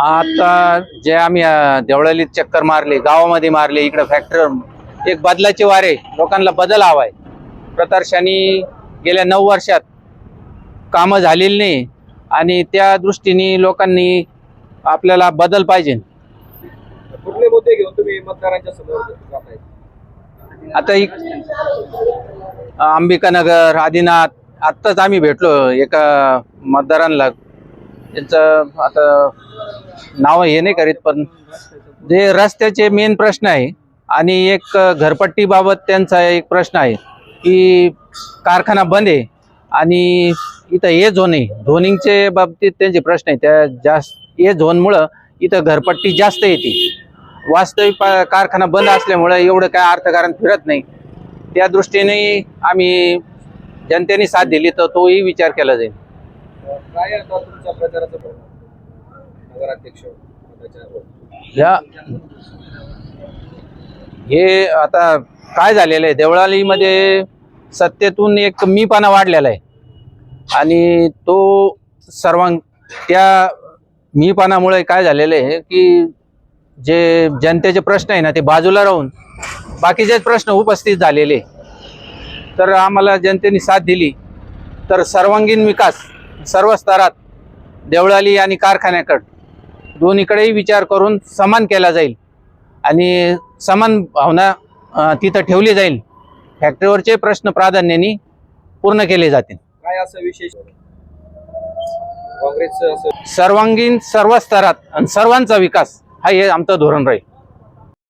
आता जे आम्ही देवळालीत चक्कर मारली गावामध्ये मारली इकडे फॅक्टरी एक बदलाचे वारे लोकांना बदल हवाय. प्रदर्शनी गेल्या नऊ वर्षात कामं झालेली नाही आणि त्या दृष्टीने लोकांनी आपल्याला बदल पाहिजे. कुठले मुद्दे घेऊन तुम्ही मतदारांच्या समोर आता एक अंबिकानगर आदिनाथ आत्ताच आम्ही भेटलो एका मतदारांना. त्यांचं आता नाव हे नाही करीत पण जे रस्त्याचे मेन प्रश्न आहे आणि एक घरपट्टीबाबत त्यांचा एक प्रश्न आहे की कारखाना बंद आहे आणि इथं हे झोन आहे. झोनिंगचे बाबतीत त्यांचे प्रश्न आहे. त्या जास्त हे झोनमुळं इथं घरपट्टी जास्त येते वास्तविक कारखाना बंद असल्यामुळं एवढं काय अर्थकारण फिरत नाही. त्या दृष्टीने आम्ही जनतेने साथ दिली तर तोही विचार केला जाईल. काय आता तुमचा प्रचाराचा परिणाम? नगराध्यक्ष या हे आता काय झालेलं आहे? देवळालीमध्ये सत्तेतून एक मीपणा वाढलेला आहे. आणि तो सर्वांग त्या मीपणामुळे काय झालेलं आहे की जे जनतेचे प्रश्न आहे ना ते बाजूला राहून बाकीचेच प्रश्न उपस्थित झालेले तर आम्हाला जनतेने साथ दिली. तर सर्वांगीण विकास सर्व स्तरात देवळाली आणि कारखान्याकडं दोन्हीकडेही विचार करून समान केला जाईल आणि समान भावना तिथं ठेवली जाईल. फॅक्टरीवरचे प्रश्न प्राधान्याने पूर्ण केले जातील. काय असं विशेष? काँग्रेसचं सर्वांगीण सर्व स्तरात आणि सर्वांचा विकास हा हे आमचं धोरण राहील.